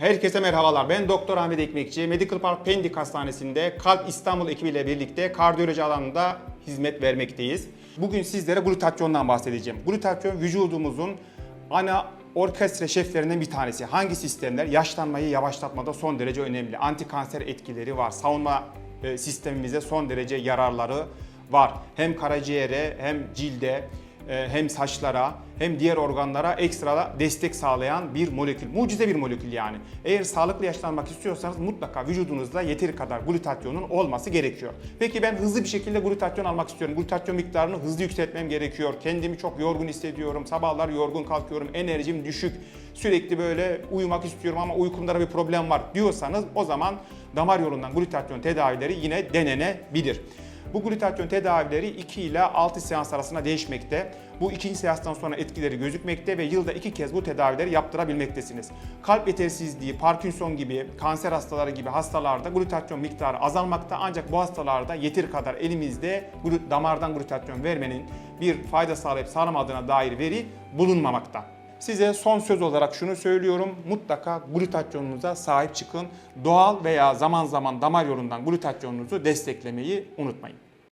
Herkese merhabalar. Ben Doktor Ahmet Ekmekçi. Medical Park Pendik Hastanesi'nde Kalp İstanbul ekibiyle birlikte kardiyoloji alanında hizmet vermekteyiz. Bugün sizlere glutatyondan bahsedeceğim. Glutatyon vücudumuzun ana orkestra şeflerinden bir tanesi. Hangi sistemler? Yaşlanmayı yavaşlatmada son derece önemli. Antikanser etkileri var. Savunma e, sistemimize son derece yararları var. Hem karaciğere hem cilde hem saçlara hem diğer organlara ekstra destek sağlayan bir molekül. Mucize bir molekül yani. Eğer sağlıklı yaşlanmak istiyorsanız mutlaka vücudunuzda yeteri kadar glutatyonun olması gerekiyor. Peki ben hızlı bir şekilde glutatyon almak istiyorum. Glutatyon miktarını hızlı yükseltmem gerekiyor. Kendimi çok yorgun hissediyorum. Sabahlar yorgun kalkıyorum. Enerjim düşük. Sürekli böyle uyumak istiyorum ama uykumda da bir problem var diyorsanız o zaman damar yolundan glutatyon tedavileri yine denenebilir. Bu glutatyon tedavileri 2 ile 6 seans arasında değişmekte. Bu ikinci seanstan sonra etkileri gözükmekte ve yılda iki kez bu tedavileri yaptırabilmektesiniz. Kalp yetersizliği, Parkinson gibi, kanser hastaları gibi hastalarda glutatyon miktarı azalmakta ancak bu hastalarda yeteri kadar elimizde damardan glutatyon vermenin bir fayda sağlayıp sağlamadığına dair veri bulunmamakta. Size son söz olarak şunu söylüyorum. Mutlaka glutatyonunuza sahip çıkın. Doğal veya zaman zaman damar yolundan glutatyonunuzu desteklemeyi unutmayın.